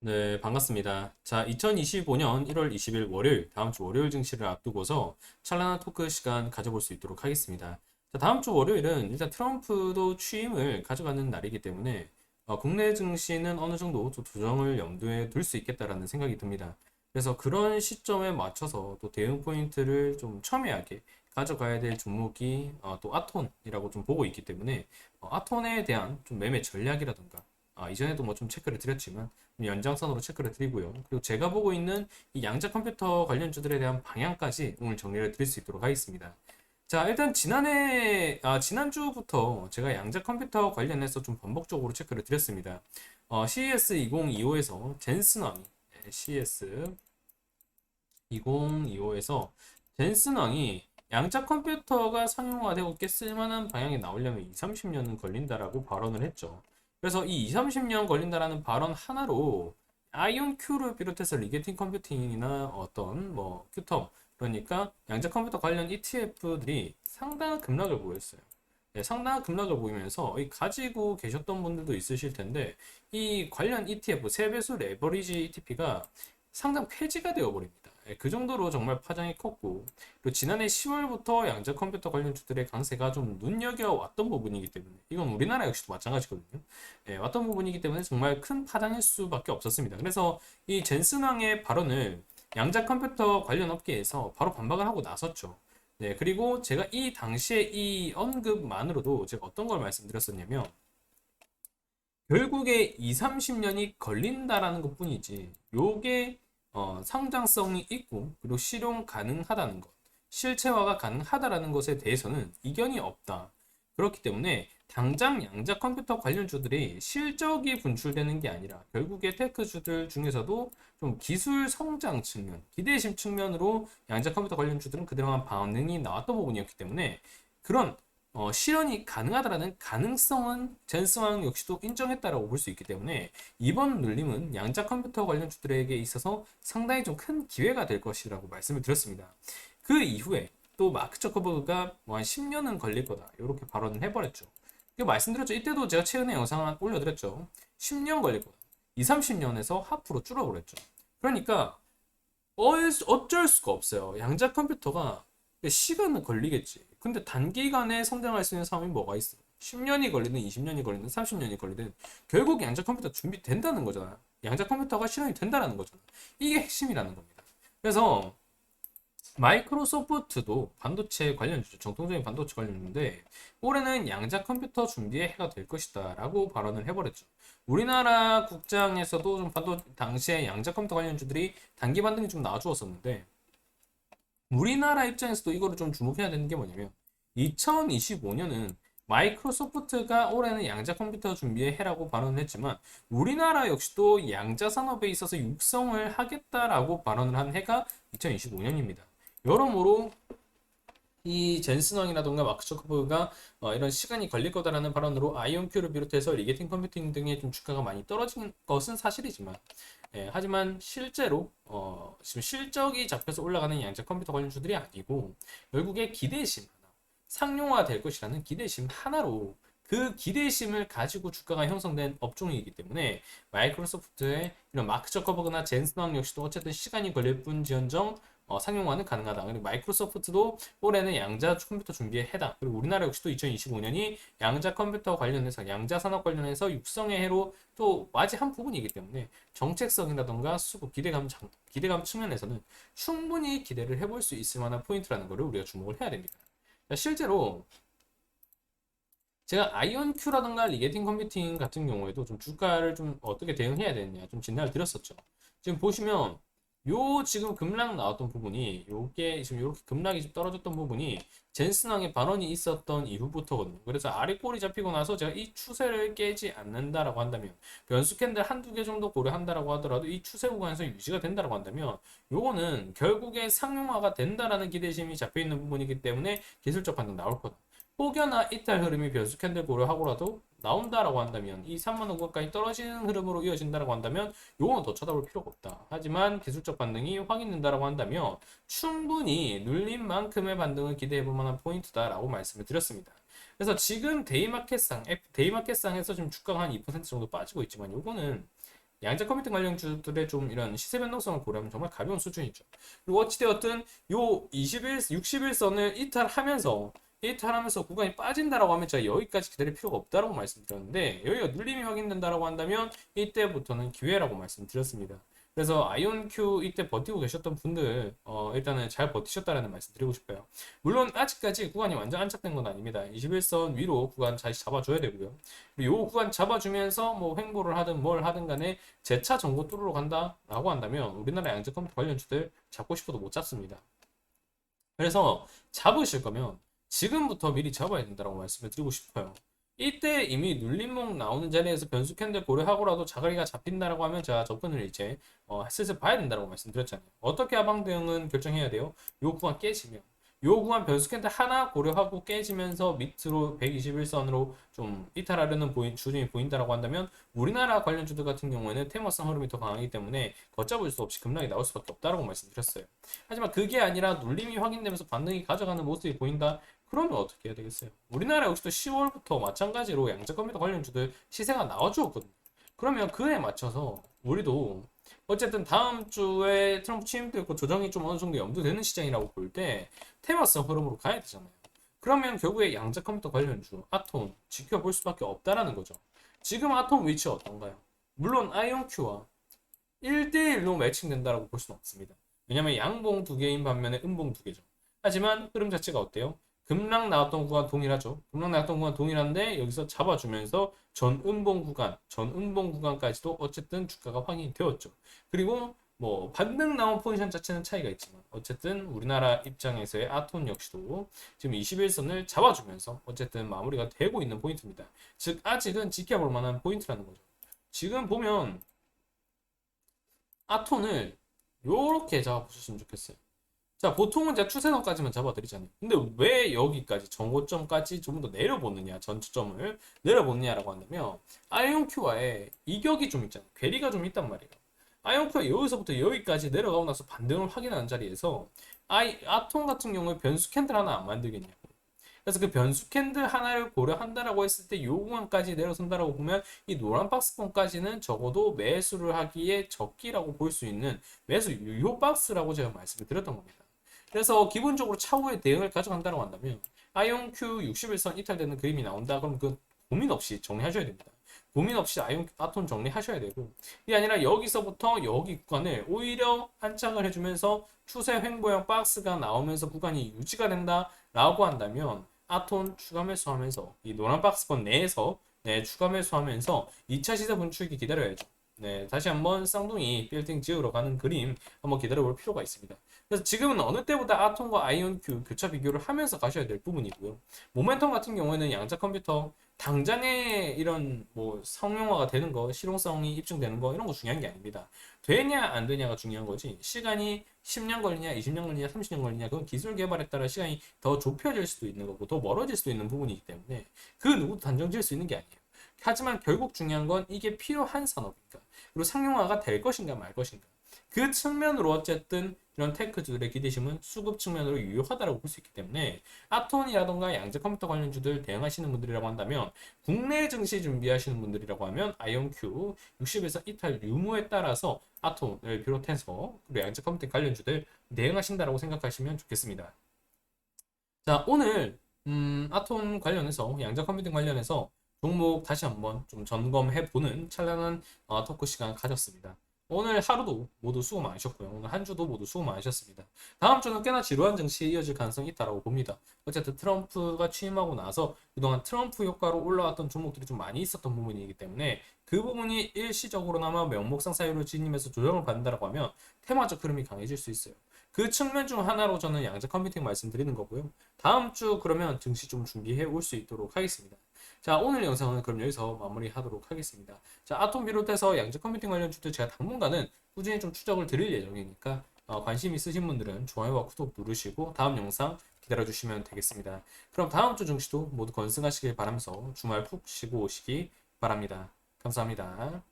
네, 반갑습니다. 자, 2025년 1월 20일 월요일, 다음 주 월요일 증시를 앞두고서 찬란한 토크 시간 가져볼 수 있도록 하겠습니다. 자, 다음 주 월요일은 일단 트럼프도 취임을 가져가는 날이기 때문에 어, 국내 증시는 어느 정도 좀 조정을 염두에 둘 수 있겠다라는 생각이 듭니다. 그래서 그런 시점에 맞춰서 또 대응 포인트를 좀 첨예하게 가져가야 될 종목이 어, 또 아톤이라고 좀 보고 있기 때문에 어, 아톤에 대한 좀 매매 전략이라든가 아, 이전에도 뭐 좀 체크를 드렸지만 연장선으로 체크를 드리고요. 그리고 제가 보고 있는 이 양자 컴퓨터 관련주들에 대한 방향까지 오늘 정리를 드릴 수 있도록 하겠습니다. 자, 일단 지난해, 아, 지난주부터 제가 양자 컴퓨터 관련해서 좀 반복적으로 체크를 드렸습니다. 어, CES 2025에서 젠슨왕이, 네, CES 2025에서 젠슨왕이 양자 컴퓨터가 상용화되고 꽤 쓸만한 방향이 나오려면 2, 30년은 걸린다라고 발언을 했죠. 그래서 이 2, 30년 걸린다라는 발언 하나로 아이온 Q를 비롯해서 리게팅 컴퓨팅이나 어떤 뭐 큐텀 그러니까 양자 컴퓨터 관련 ETF들이 상당한 급락을 보였어요. 네, 상당한 급락을 보이면서 이 가지고 계셨던 분들도 있으실 텐데 이 관련 ETF 세배수 레버리지 ETP가 상당 폐지가 되어 버립니다. 예, 그 정도로 정말 파장이 컸고 그리고 지난해 10월부터 양자 컴퓨터 관련 주들의 강세가 좀 눈여겨왔던 부분이기 때문에 이건 우리나라 역시도 마찬가지거든요. 예, 왔던 부분이기 때문에 정말 큰 파장일 수밖에 없었습니다. 그래서 이 젠슨왕의 발언을 양자 컴퓨터 관련 업계에서 바로 반박을 하고 나섰죠. 네, 그리고 제가 이 당시에 이 언급만으로도 제가 어떤 걸 말씀드렸었냐면 결국에 2, 30년이 걸린다라는 것 뿐이지 요게 어, 상장성이 있고 그리고 실용 가능하다는 것, 실체화가 가능하다라는 것에 대해서는 이견이 없다. 그렇기 때문에 당장 양자 컴퓨터 관련주들이 실적이 분출되는 게 아니라 결국에 테크주들 중에서도 좀 기술 성장 측면, 기대심 측면으로 양자 컴퓨터 관련주들은 그동안 반응이 나왔던 부분이었기 때문에 그런 어, 실현이 가능하다라는 가능성은 젠스왕 역시도 인정했다라고 볼 수 있기 때문에 이번 눌림은 양자 컴퓨터 관련 주들에게 있어서 상당히 좀 큰 기회가 될 것이라고 말씀을 드렸습니다. 그 이후에 또 마크 저커버그가 뭐 한 10년은 걸릴 거다 이렇게 발언을 해버렸죠. 이거 말씀드렸죠. 이때도 제가 최근에 영상 올려드렸죠. 10년 걸릴 거다. 2, 30년에서 하프로 줄어버렸죠. 그러니까 어쩔 수가 없어요. 양자 컴퓨터가 시간은 걸리겠지. 근데 단기간에 성장할 수 있는 상황이 뭐가 있어? 10년이 걸리든 20년이 걸리든 30년이 걸리든 결국 양자 컴퓨터 준비된다는 거잖아. 양자 컴퓨터가 실현이 된다는 거잖아. 이게 핵심이라는 겁니다. 그래서 마이크로소프트도 반도체 관련주죠. 정통적인 반도체 관련주인데 올해는 양자 컴퓨터 준비의 해가 될 것이다 라고 발언을 해버렸죠. 우리나라 국장에서도 좀 반도 당시에 양자 컴퓨터 관련주들이 단기 반등이 좀 나와주었었는데 우리나라 입장에서도 이거를 좀 주목해야 되는 게 뭐냐면 2025년은 마이크로소프트가 올해는 양자 컴퓨터 준비에 해라고 발언을 했지만 우리나라 역시도 양자 산업에 있어서 육성을 하겠다라고 발언을 한 해가 2025년입니다. 여러모로 이 젠슨왕이라던가 마크 저커버가 어, 이런 시간이 걸릴 거다라는 발언으로 아이온큐를 비롯해서 리게팅 컴퓨팅 등의 좀 주가가 많이 떨어진 것은 사실이지만 예, 하지만 실제로 어, 지금 실적이 잡혀서 올라가는 양자 컴퓨터 관련주들이 아니고 결국에 기대심 하나 상용화 될 것이라는 기대심 하나로 그 기대심을 가지고 주가가 형성된 업종이기 때문에 마이크로소프트의 이런 마크 저커버그나 젠슨왕 역시도 어쨌든 시간이 걸릴 뿐지언정 어, 상용화는 가능하다. 그리고 마이크로소프트도 올해는 양자 컴퓨터 준비에 해당. 그리고 우리나라 역시도 2025년이 양자 컴퓨터 관련해서 양자 산업 관련해서 육성의 해로 또 맞이한 부분이기 때문에 정책성이라던가 수급 기대감 기대감 측면에서는 충분히 기대를 해볼 수 있을 만한 포인트라는 것을 우리가 주목을 해야 됩니다. 실제로 제가 아이온 큐라던가 리게팅 컴퓨팅 같은 경우에도 좀 주가를 좀 어떻게 대응해야 되느냐 좀 진단을 드렸었죠. 지금 보시면 요 지금 급락 나왔던 부분이 요게 지금 이렇게 급락이 좀 떨어졌던 부분이 젠슨왕의 발언이 있었던 이후부터거든요. 그래서 아래 꼬리 잡히고 나서 제가 이 추세를 깨지 않는다라고 한다면 변수 캔들 한두 개 정도 고려한다라고 하더라도 이 추세 구간에서 유지가 된다라고 한다면 요거는 결국에 상용화가 된다라는 기대심이 잡혀 있는 부분이기 때문에 기술적 판단 나올 거다. 혹여나 이탈 흐름이 변수 캔들 고려하고라도 나온다라고 한다면 이 3만 원까지 떨어지는 흐름으로 이어진다라고 한다면 요거는 더 쳐다볼 필요가 없다. 하지만 기술적 반등이 확인된다라고 한다면 충분히 눌린 만큼의 반등을 기대해 볼 만한 포인트다라고 말씀을 드렸습니다. 그래서 지금 데이마켓상 데이마켓상에서 지금 주가가 한 2% 정도 빠지고 있지만 요거는 양자 컴퓨팅 관련 주들의 좀 이런 시세 변동성을 고려하면 정말 가벼운 수준이죠. 그리고 어찌되었든 요 21, 61선을 이탈하면서 이탈하면서 구간이 빠진다라고 하면 제가 여기까지 기다릴 필요가 없다라고 말씀드렸는데 여기가 눌림이 확인된다라고 한다면 이때부터는 기회라고 말씀드렸습니다. 그래서 아이온큐 이때 버티고 계셨던 분들 어, 일단은 잘 버티셨다라는 말씀 드리고 싶어요. 물론 아직까지 구간이 완전 안착된 건 아닙니다. 21선 위로 구간 다시 잡아줘야 되고요. 그리고 요 구간 잡아주면서 뭐 횡보를 하든 뭘 하든 간에 재차 정고 뚫으러 간다라고 한다면 우리나라 양적 컴퓨터 관련 주들 잡고 싶어도 못 잡습니다. 그래서 잡으실 거면 지금부터 미리 잡아야 된다고 말씀을 드리고 싶어요. 이때 이미 눌림목 나오는 자리에서 변수 캔들 고려하고라도 자가리가 잡힌다라고 하면 제가 접근을 이제 어, 슬슬 봐야 된다고 말씀드렸잖아요. 어떻게 하방 대응은 결정해야 돼요? 요 구간 깨지면 요 구간 변수 캔들 하나 고려하고 깨지면서 밑으로 121선으로 좀 이탈하려는 보인, 주중이 보인다라고 한다면 우리나라 관련 주들 같은 경우에는 테마성 흐름이 더 강하기 때문에 걷잡을 수 없이 급락이 나올 수밖에 없다라고 말씀드렸어요. 하지만 그게 아니라 눌림이 확인되면서 반등이 가져가는 모습이 보인다. 그러면 어떻게 해야 되겠어요? 우리나라 역시도 10월부터 마찬가지로 양자 컴퓨터 관련 주들 시세가 나와주었거든요. 그러면 그에 맞춰서 우리도 어쨌든 다음 주에 트럼프 취임도 있고 조정이 좀 어느 정도 염두되는 시장이라고 볼 때 테마성 흐름으로 가야 되잖아요. 그러면 결국에 양자 컴퓨터 관련주 아톰 지켜볼 수밖에 없다라는 거죠. 지금 아톰 위치 어떤가요? 물론 아이온큐와 1대1로 매칭된다라고 볼 수는 없습니다. 왜냐면 양봉 두 개인 반면에 음봉 두 개죠. 하지만 흐름 자체가 어때요? 급락 나왔던 구간 동일하죠. 급락 나왔던 구간 동일한데 여기서 잡아주면서 전음봉 구간, 전음봉 구간까지도 어쨌든 주가가 확인이 되었죠. 그리고 뭐 반등 나온 포지션 자체는 차이가 있지만 어쨌든 우리나라 입장에서의 아톤 역시도 지금 21선을 잡아주면서 어쨌든 마무리가 되고 있는 포인트입니다. 즉 아직은 지켜볼 만한 포인트라는 거죠. 지금 보면 아톤을 요렇게 잡아보셨으면 좋겠어요. 자, 보통은 제가 추세선까지만 잡아드리잖아요. 근데 왜 여기까지 정고점까지 좀 더 내려보느냐, 전초점을 내려보느냐라고 한다면 아이온큐와의 이격이 좀 있잖아요. 괴리가 좀 있단 말이에요. 아이온큐가 여기서부터 여기까지 내려가고 나서 반등을 확인하는 자리에서 아이 아톰 같은 경우에 변수 캔들 하나 안 만들겠냐고. 그래서 그 변수 캔들 하나를 고려한다라고 했을 때 요 구간까지 내려선다라고 보면 이 노란 박스권까지는 적어도 매수를 하기에 적기라고 볼 수 있는 매수 유효 박스라고 제가 말씀을 드렸던 겁니다. 그래서 기본적으로 차후에 대응을 가져간다고 한다면 아이온 Q 61선 이탈되는 그림이 나온다 그럼 그 고민 없이 정리하셔야 됩니다. 고민 없이 아이온 아톤 정리하셔야 되고 이게 아니라 여기서부터 여기 구간을 오히려 한창을 해주면서 추세 횡보형 박스가 나오면서 구간이 유지가 된다 라고 한다면 아톤 추가 매수하면서 이 노란 박스권 내에서 네, 추가 매수하면서 2차 시세 분출기 기다려야죠. 네, 다시 한번 쌍둥이 빌딩 지으러 가는 그림 한번 기다려볼 필요가 있습니다. 그래서 지금은 어느 때보다 아톰과 아이온 큐 교차 비교를 하면서 가셔야 될 부분이고요. 모멘텀 같은 경우에는 양자 컴퓨터 당장에 이런 뭐 성용화가 되는 거, 실용성이 입증되는 거 이런 거 중요한 게 아닙니다. 되냐 안 되냐가 중요한 거지. 시간이 10년 걸리냐, 20년 걸리냐, 30년 걸리냐 그건 기술 개발에 따라 시간이 더 좁혀질 수도 있는 거고 더 멀어질 수도 있는 부분이기 때문에 그 누구도 단정 지을 수 있는 게 아니에요. 하지만 결국 중요한 건 이게 필요한 산업인가 그리고 상용화가 될 것인가 말 것인가 그 측면으로 어쨌든 이런 테크주들의 기대심은 수급 측면으로 유효하다고 볼 수 있기 때문에 아톤이라던가 양자 컴퓨터 관련주들 대응하시는 분들이라고 한다면 국내 증시 준비하시는 분들이라고 하면 아이온큐 60에서 이탈 유무에 따라서 아톤을 비롯해서 그리고 양자 컴퓨터 관련주들 대응하신다라고 생각하시면 좋겠습니다. 자 오늘 음, 아톤 관련해서 양자 컴퓨팅 관련해서 종목 다시 한번 좀 점검해 보는 찬란한 어, 토크 시간 가졌습니다. 오늘 하루도 모두 수고 많으셨고요. 오늘 한 주도 모두 수고 많으셨습니다. 다음 주는 꽤나 지루한 증시에 이어질 가능성이 있다고 봅니다. 어쨌든 트럼프가 취임하고 나서 그동안 트럼프 효과로 올라왔던 종목들이 좀 많이 있었던 부분이기 때문에 그 부분이 일시적으로나마 명목상 사유를 지니면서 조정을 받는다고 하면 테마적 흐름이 강해질 수 있어요. 그 측면 중 하나로 저는 양자 컴퓨팅 말씀드리는 거고요. 다음 주 그러면 증시 좀 준비해 올 수 있도록 하겠습니다. 자 오늘 영상은 그럼 여기서 마무리하도록 하겠습니다. 자 아톰 비롯해서 양적 컴퓨팅 관련 주도 제가 당분간은 꾸준히 좀 추적을 드릴 예정이니까 어, 관심 있으신 분들은 좋아요와 구독 누르시고 다음 영상 기다려주시면 되겠습니다. 그럼 다음 주 증시도 모두 건승하시길 바라면서 주말 푹 쉬고 오시기 바랍니다. 감사합니다.